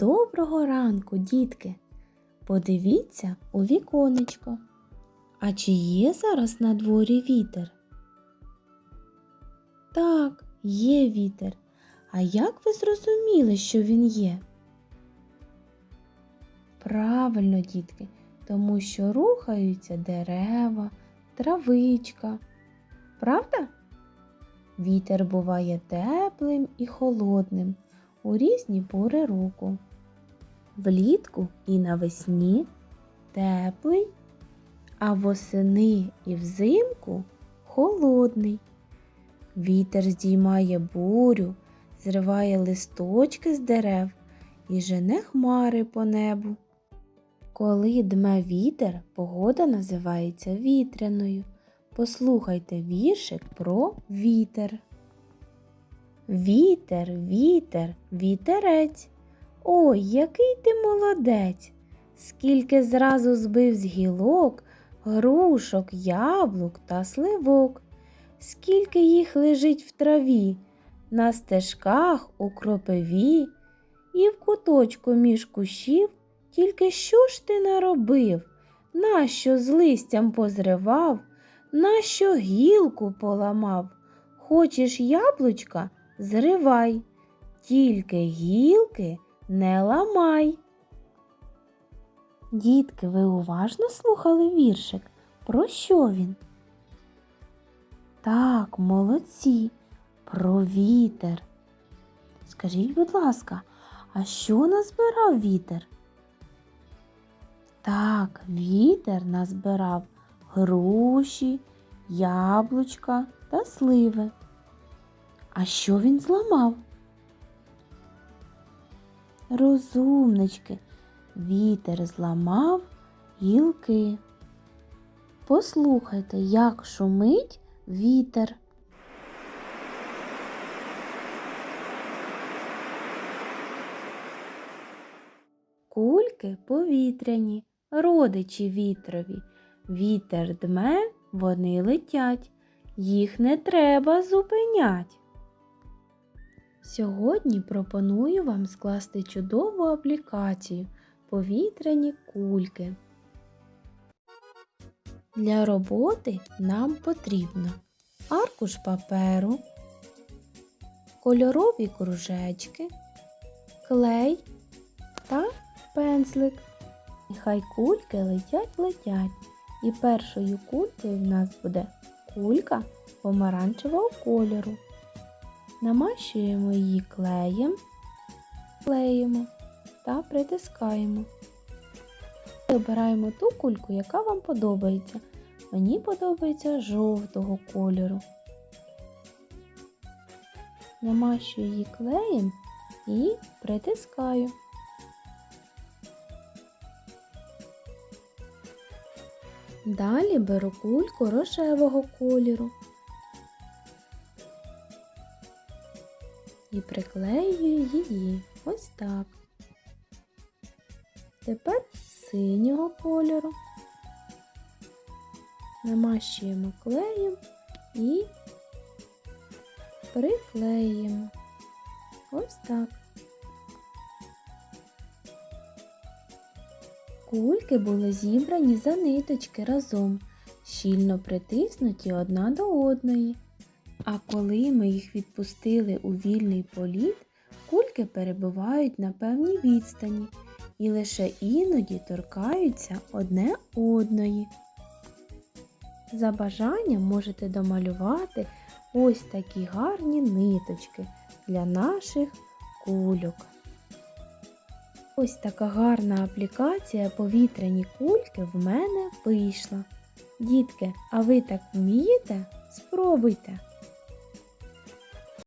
Доброго ранку, дітки! Подивіться у віконечко. А чи є зараз на дворі вітер? Так, є вітер. А як ви зрозуміли, що він є? Правильно, дітки, тому що рухаються дерева, травичка. Правда? Вітер буває теплим і холодним у різні пори року. Влітку і навесні теплий, а восени і взимку холодний. Вітер здіймає бурю, зриває листочки з дерев і жене хмари по небу. Коли дме вітер, погода називається вітряною. Послухайте віршик про вітер. Вітер, вітер, вітерець. Ой, який ти молодець! Скільки зразу збив з гілок, грушок, яблук та сливок, скільки їх лежить в траві, на стежках у кропиві, і в куточку між кущів, тільки що ж ти наробив? Нащо з листям позривав, нащо гілку поламав? Хочеш яблучка? Зривай, тільки гілки не ламай. Дітки, ви уважно слухали віршик? Про що він? Так, молодці, про вітер. Скажіть, будь ласка, а що назбирав вітер? Так, вітер назбирав груші, яблучка та сливи. А що він зламав? Розумнички, вітер зламав гілки. Послухайте, як шумить вітер. Кульки повітряні, родичі вітрові. Вітер дме, вони летять, їх не треба зупинять. Сьогодні пропоную вам скласти чудову аплікацію повітряні кульки. Для роботи нам потрібно аркуш паперу, кольорові кружечки, клей та пензлик. Нехай кульки летять летять. І першою кулькою в нас буде кулька помаранчевого кольору. Намащуємо її клеєм, клеїмо та притискаємо. Обираємо ту кульку, яка вам подобається. Мені подобається жовтого кольору. Намащую її клеєм і притискаю. Далі беру кульку рожевого кольору і приклеюю її ось так. Тепер синього кольору намащуємо клеєм і приклеїмо. Ось так. Кульки були зібрані за ниточки разом, щільно притиснуті одна до одної. А коли ми їх відпустили у вільний політ, кульки перебувають на певній відстані і лише іноді торкаються одне одної. За бажанням можете домалювати ось такі гарні ниточки для наших кульок. Ось така гарна аплікація повітряні кульки в мене вийшла. Дітки, а ви так вмієте? Спробуйте!